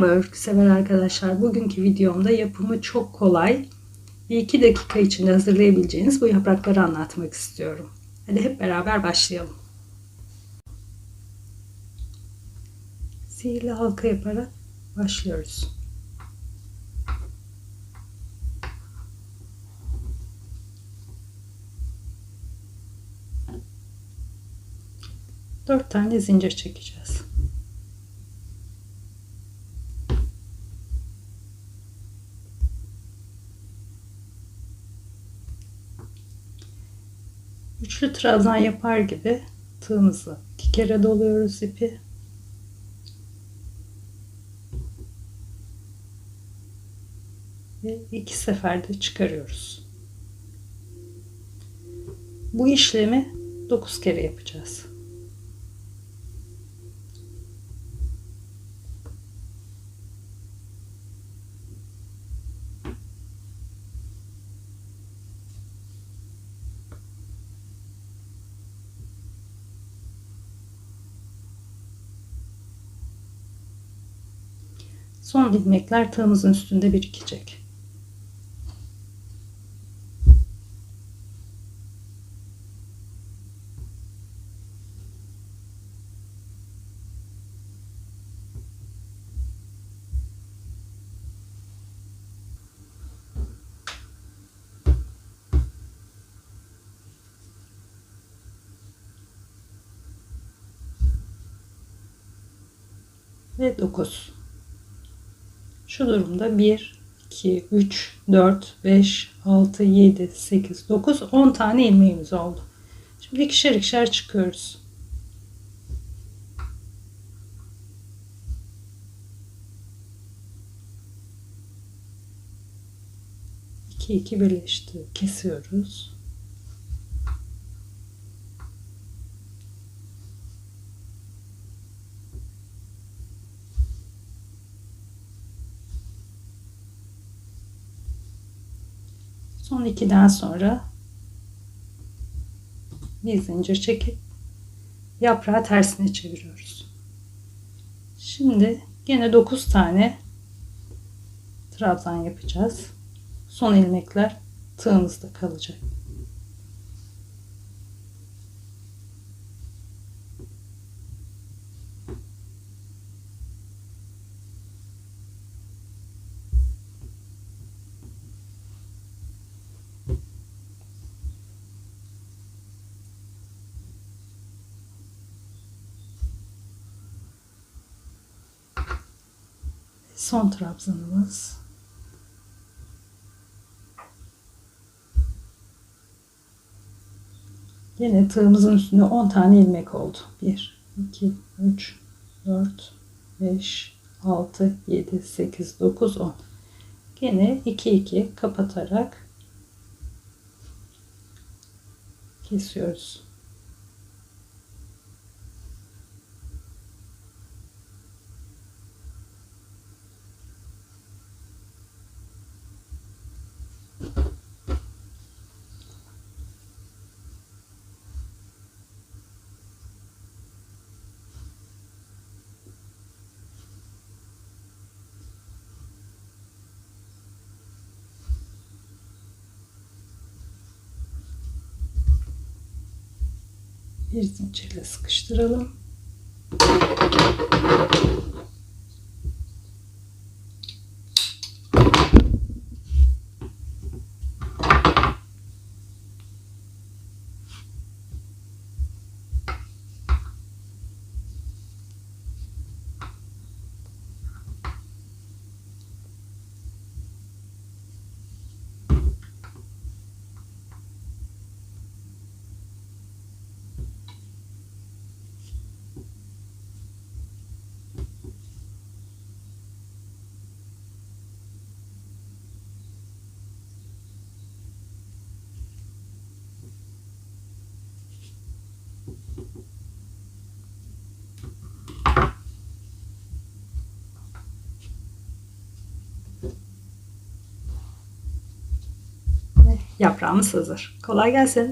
Merhaba örgü sever arkadaşlar. Bugünkü videomda yapımı çok kolay ve 2 dakika içinde hazırlayabileceğiniz bu yaprakları anlatmak istiyorum. Hadi hep beraber başlayalım. Sihirli halka yaparak başlıyoruz. Dört tane zincir çekeceğiz. Üçlü trabzan yapar gibi tığımızı iki kere doluyoruz ipi. Ve iki seferde çıkarıyoruz. Bu işlemi 9 kere yapacağız. Son ilmekler tığımızın üstünde birikecek. ve 9. Şu durumda 1, 2, 3, 4, 5, 6, 7, 8, 9, 10 tane ilmeğimiz oldu. Şimdi ikişer ikişer çıkıyoruz. İki iki birleşti. Kesiyoruz. Son ikiden sonra bir zincir çekip yaprağı tersine çeviriyoruz. Şimdi yine 9 tane trabzan yapacağız. Son ilmekler tığımızda kalacak. Son trabzanımız. Yine tığımızın üstünde 10 tane ilmek oldu. 1, 2, 3, 4, 5, 6, 7, 8, 9, 10. Yine 2, 2 kapatarak kesiyoruz. Bir zincirle sıkıştıralım. Yaprağımız hazır. Kolay gelsin.